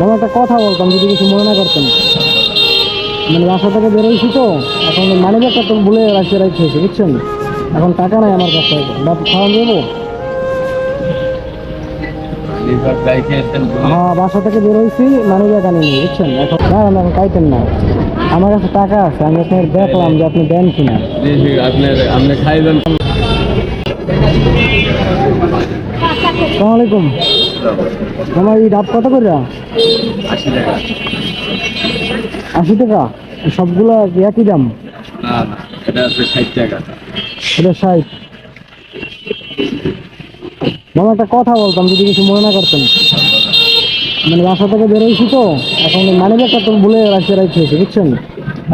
আমি একটা কথা বলতাম যদি কিছু মনে না করতেন। মানে বাসা থেকে বেরোইছি তো এখন মানি ব্যাগটা তো ভুলে রাখতে রাখতেছি বুঝছেন? এখন টাকা নাই আমার কাছে বাপ খাওয়া দেবো? হ্যাঁ বাসা থেকে বেরোইছি মানি ব্যাগ আনিনি বুঝছেন? এখন দাঁড়ান এখন কাইতেন না। আমার কাছে টাকা আছে আমি আপনার দেখলাম যে আপনি দেন কিনা। আপনি খাইবেন। সালাম আলাইকুম আমার এই ডাব কত করে? আশি টাকা। আশি টাকা? সবগুলো একই দাম? এটা আছে ষাট টাকা। এটা ষাট। মামা একটা কথা বলতাম যদি কিছু মনে না করতেন। মানে বাসা থেকে বেরোইছি তো এখন মানি ব্যাগটা তো ভুলে রাখতে রাখতেছি বুঝছেন?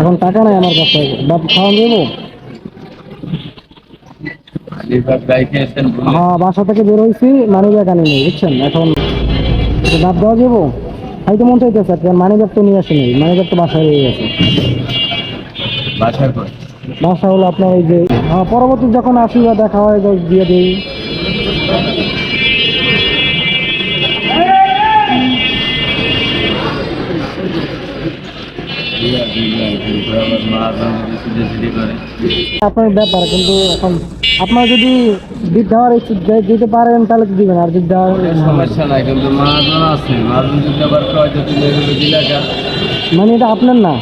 এখন টাকা নাই আমার কাছে। বাপ খাওয়া দেবো? হ্যাঁ বাসা থেকে বেরোইছি মানি ব্যাগ আনিনি বুঝছেন? এখন বাদ দেওয়া যাব। তো মন চাইতেছে আর মানি ব্যাগ তো নিয়ে আসেনি। মানি ব্যাগ তো বাসায় রয়ে গেছে। বাসা হলো আপনার এই যে হ্যাঁ পরবর্তী যখন আসি বা দেখা হয় দিয়ে দিই। আপনার ব্যাপার কিন্তু এখন আপনার যদি ইচ্ছে দিতে পারেন তাহলে তো দিবেন আর যদি দেওয়ার সমস্যা নাই কিন্তু মাহাজন আছে মাহাজন যদি আবার কয় যে তুমি এগুলো মানে এটা আপনার না?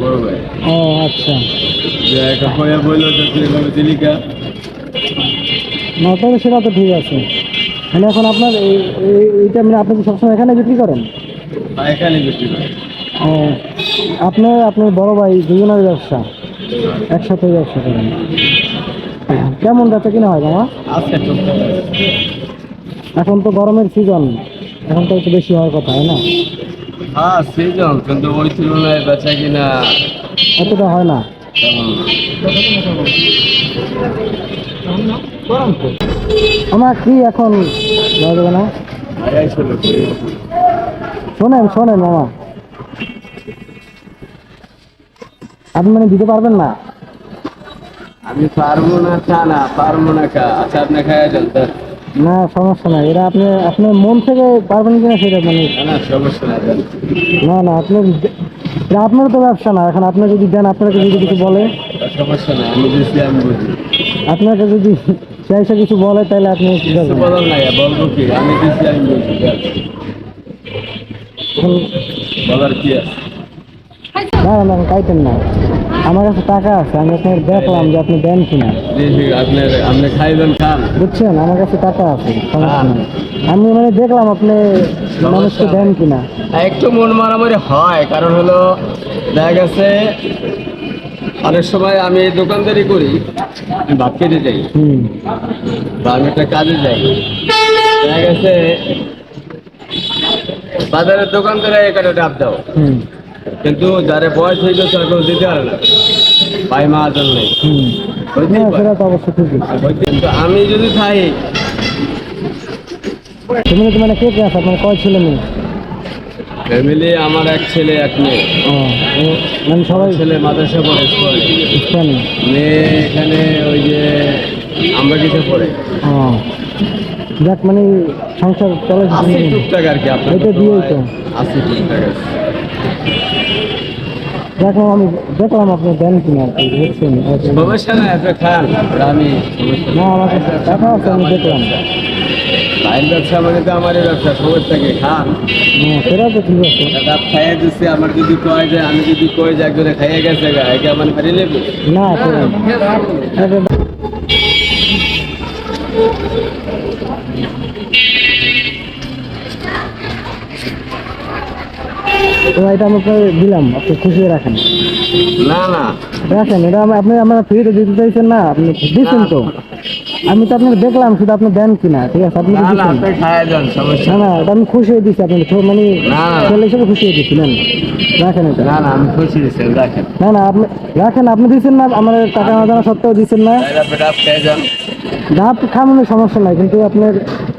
বড় ভাই। ও আচ্ছা। একটা বলল এভাবে দিলিকা না তবে সেটা তো ঠিক আছে। মানে এখন আপনার এই- এই- এইটা মানে আপনি সবসময় এখানে বিক্রি করেন? এখানে বিক্রি করে। ও। আপনার আপনার বড় ভাই দুজনের ব্যবসা। একসাথে ব্যবসা করেন। কেমন বেচা কিনা হয় মামা। এখন তো গরমের সিজন এখন তো একটু বেশি হওয়ার কথা তাই না? হ্যাঁ সিজন কিন্তু ওই তুলনায় বেচা কিনা অতটা হয় না। আমার কি এখন না। শোনেন শোনেন মামা। আপনি মানে দিতে পারবেন না? আমি পারব না তা না পারব না কা। আচ্ছা আপনি খাইয়া যান না সমস্যা নাই। এটা আপনি আপনার মন থেকে পারবেন কিনা সেটা মানে না, সমস্যা নাই না না আপনি আপনার তো ব্যবসা না। এখন আপনি যদি দেন আপনাকে যদি কিছু বলে সমস্যা নাই আমি দিচ্ছি আমি বুঝি আপনাকে যদি সে এসে কিছু বলে তাহলে আপনি? বলার নাই বলব কি? আমি দিচ্ছি আমি বুঝি বলার কি আছে? না না না কাইতেন না। আমার কাছে টাকা আছে আমি আপনার দেখলাম যে আপনি দেন কিনা। আপনার আপনি খাইবেন খান। বুঝছেন? আমার কাছে টাকা আছে আমি মানে দেখলাম আপনি মানুষকে দেন কিনা। একটু মন মারামারি হয় কারণ হলো দেখা গেছে অনেক সময় আমি দোকানদারি করি আমি ভাত খেতে যাই। বা আমি একটা কাজে যাই। দেখা গেছে বাজারের দোকানদারে এখানে ডাব দাও। কিন্তু যারে বয়স হয়ে গেছে আর কেউ দিতে পারে না। ভাই মা আজন নেই হইতে- কিন্তু আমি যদি খাই তুমি তো মানে কে কে আছে? আপনার কয় ছেলে মেয়ে? ফ্যামিলি আমার এক ছেলে এক মেয়ে। মানে সবাই ছেলে মাদ্রাসা পড়ে স্কুলে। মেয়ে এখানে ওই যে আমরা কিছু পড়ে। ও যাক মানে সংসার চলে টুকটাক আর কি আপনার দিয়েই তো। আশি টুকটাক আছে। দেখলাম আমি দেখলাম আপনি দেন কিনা আর কি বুঝছেন সমস্যা নাই আপনি খান আমি না আমার কাছে টাকা আছে আমি দেখলাম। লাইন ব্যবসা মানে তো আমারই ব্যবসা সমস্যা কি খান। সেটা তো ঠিক আছে। ডাব খাইয়ে দিচ্ছে আমার যদি কয় যে আমি যদি কই যে একজনে খাইয়ে গেছে গা একে আমার বাড়ি নেব? না করুন তো এটা আমি আপনাকে দিলাম আপনি খুশি রাখেন। না না। রাখেন এটা আপনি ফ্রিতে দিতে চাইছেন না আপনি দিচ্ছেন তো। আমি তো আপনাকে দেখলাম শুধু আপনি দেন কিনা ঠিক আছে? আপনি না না এটা আমি খুশি হয়ে দিচ্ছি আপনি মানে। ছেলে হিসেবে খুশি হয়ে দিচ্ছি নেন। রাখেন এটা। না না আমি খুশি দিচ্ছেন রাখেন। না না আপনি রাখেন আপনি দিচ্ছেন না আমার টাকা না জানা সত্ত্বেও দিচ্ছেন না। ডাব খামানোর সমস্যা নাই কিন্তু আপনার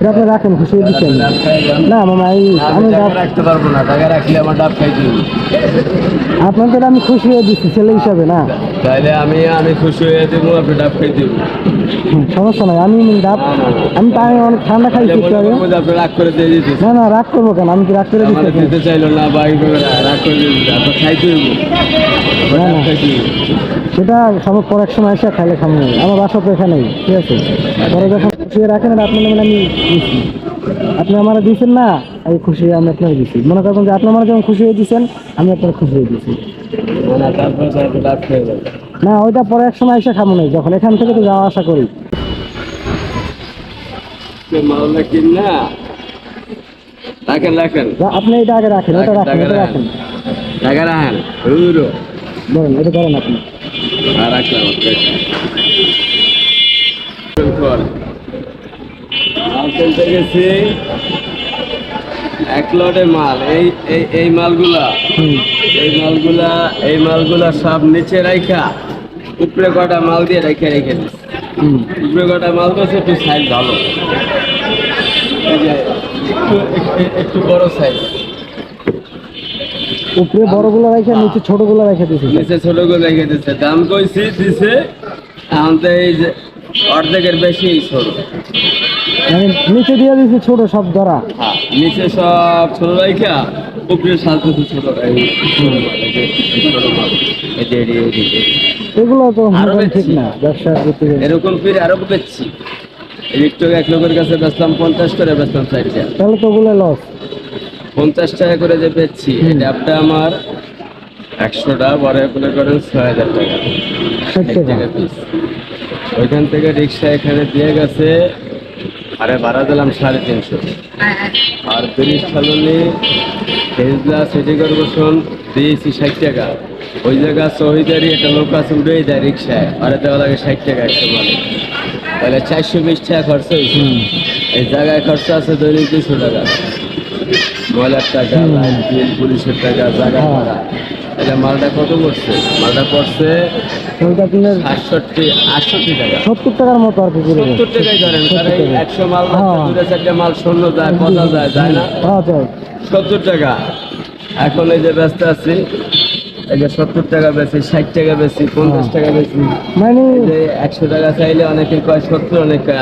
এটা আপনি রাখেন খুশি দিচ্ছেন খাই। না মামা এই আমি আমি রাখতে পারব না টাকা রাখলে আমার ডাব খাইতে হবে। আপনাকে আমি খুশি হয়ে দিচ্ছি ছেলে হিসাবে না তাইলে আমি আমি খুশি হয়ে দেবো আপনি ডাব হবে। হুম, সমস্যা নাই আমি ডাব না, না। আমি অনেক ঠান্ডা তাহলে একটু আগে আপনি রাগ করে দিয়ে দিতে না না রাগ করব কেন আমি কি রাগ করে দিচ্ছি দিতে চাইলো না বা এইভাবে রাগ করে দিয়ে দিতে আপনার হইব আপনার না, না। সেটা সব পর এক সময় এসে খাইলে খাব। আমার বাসা তো এখানেই ঠিক আছে পরে যখন খুশি রাখেন এটা আপনার মানে আমি দিচ্ছি আপনি আমার দিয়েছেন না আমি খুশি আমি আপনার দিচ্ছি মনে করবেন যে আপনি আমার যখন খুশি হয়ে দিচ্ছেন আমি আপনার খুশি হয়ে দিচ্ছি না, ওইটা পরে এক সময় এসে খাব না যখন এখান থেকে তো যাওয়া আসা করি। রাখেন। রাখেন আপনি এটা আগে রাখেন ওটা রাখেন এটা রাখেন। রাখেন। ধরেন এটা ধরেন আপনি। আর রাখলাম আপনাকে। কর। মাল কিনতে গেছি। এক লটে মাল। এই এই এই মালগুলা এই মালগুলা এই মালগুলা সব নিচে রাইখা উপরে কটা মাল দিয়ে রেখে রেখে উপরে কটা মাল করছে একটু সাইজ ভালো। একটু বড় সাইজ উপরে বড়গুলো রেখে নিচে ছোটগুলো রেখে দিয়েছি নিচে ছোট করে রেখে দিচ্ছে দাম কইছি দিছে তো এই যে অর্ধেকের বেশি ছোট। মানে নিচে দিয়ে দিয়েছি ছোট সব ধরা। হ্যাঁ নিচে সব ছোট রাইখা উপরে সাজতেছে ছোট। এগুলো তো আরও ঠিক না ব্যবসা করতে। এরকম ফিরে আরও এই একটু এক লোকের কাছে বেচলাম পঞ্চাশ করে বেচলাম চারটা তাহলে তো ওগুলো লস পঞ্চাশ টাকা করে যে বেচছি এই ডাবটা আমার একশোটা পরে মনে করেন ছয় হাজার টাকা। ষাট টাকা। টাকা পিস ওইখান থেকে রিক্সা এখানে দিয়ে গেছে আরে ভাড়া দিলাম সাড়ে তিনশো আর ব্রিজ সালনি ফেজলা সিটি কর্পোরেশন দিয়েছি ষাট টাকা ওই জায়গা শহীদারি একটা লোক আছে উঠেই দেয় রিক্সায় আরে দেওয়া লাগে ষাট টাকা একশো মানে তাহলে চারশো বিশ টাকা খরচ হয়েছে। এই জায়গায় খরচ আছে দৈনিক দুশো টাকা ময়লার টাকা হুম। লাইট বিল পুলিশের টাকা জায়গা হ্যাঁ। ভাড়া এটা মালটা কত করছে মালটা পড়ছে ওইটা আটষট্টি আটষট্টি টাকা। সত্তর টাকার মতো আর কি সত্তর টাকাই ধরেন কারণ এই টাকা। একশো মাল হ্যাঁ। চারটে মাল শূন্য যায় কথা যায় যায় না? হ্যাঁ যায়। সত্তর টাকা। এখন এই যে ব্যস্ত আছি এই যে সত্তর টাকা বেশি ষাট টাকা বেশি পঞ্চাশ হ্যাঁ। টাকা বেশি মানে একশো টাকা চাইলে অনেকে কয় সত্তর অনেক কয়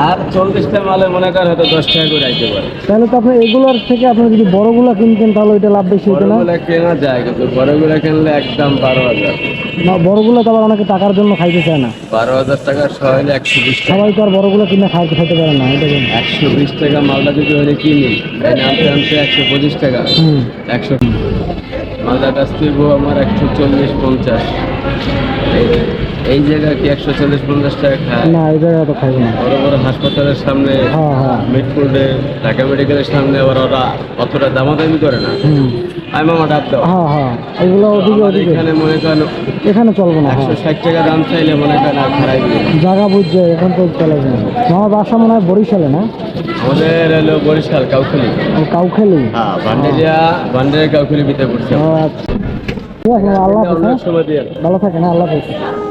আর চল্লিশটা মালে মনে করেন হয়তো দশ টাকা করে আইতে পারে। তাহলে তো আপনি এগুলোর থেকে আপনি যদি বড়গুলো কিনতেন তাহলে ওইটা লাভ বেশি হতো না? কেনা যায় কিন্তু বড়গুলা কিনলে একদম বারো হাজার। না বড়গুলো তো আবার অনেকে টাকার জন্য খাইতে চায় না। বারো হাজার টাকা সহলে একশো বিশ টাকা। সবাই তো আর বড়গুলো কিনে খাইতে খাইতে পারে না এটা? একশো বিশ টাকা মালটা যদি ওখানে কিনি তাহলে আনতে আনতে একশো পঁচিশ টাকা একশো মালটা কাছ আমার একশো চল্লিশ পঞ্চাশ। এই- জায়গা কি একশো চল্লিশ পঞ্চাশ টাকা খায়? না এই জায়গায় তো খাইবে না। বড় বড় হাসপাতালের সামনে হ্যাঁ হ্যাঁ। ঢাকা মেডিকেলের সামনে আবার ওরা অতটা দামাদামি করে না। আমি মামা ডাব দাও। হ্যাঁ হ্যাঁ। এগুলো ওদিকে ওদিকে। এখানে মনে করেন এখানে চলবে না একশো ষাট টাকা দাম চাইলে মনে করেন আর খারাপ জায়গা বুঝছে এখন তো চলে বাসা মনে হয় বরিশালে না? আমাদের হলো বরিশাল কাউখালি। কাউখালি? হ্যাঁ ভান্ডেরিয়া পড়ছে। আচ্ছা। আল্লাহ ভালো থাকেন আল্লাহ হাফেজ।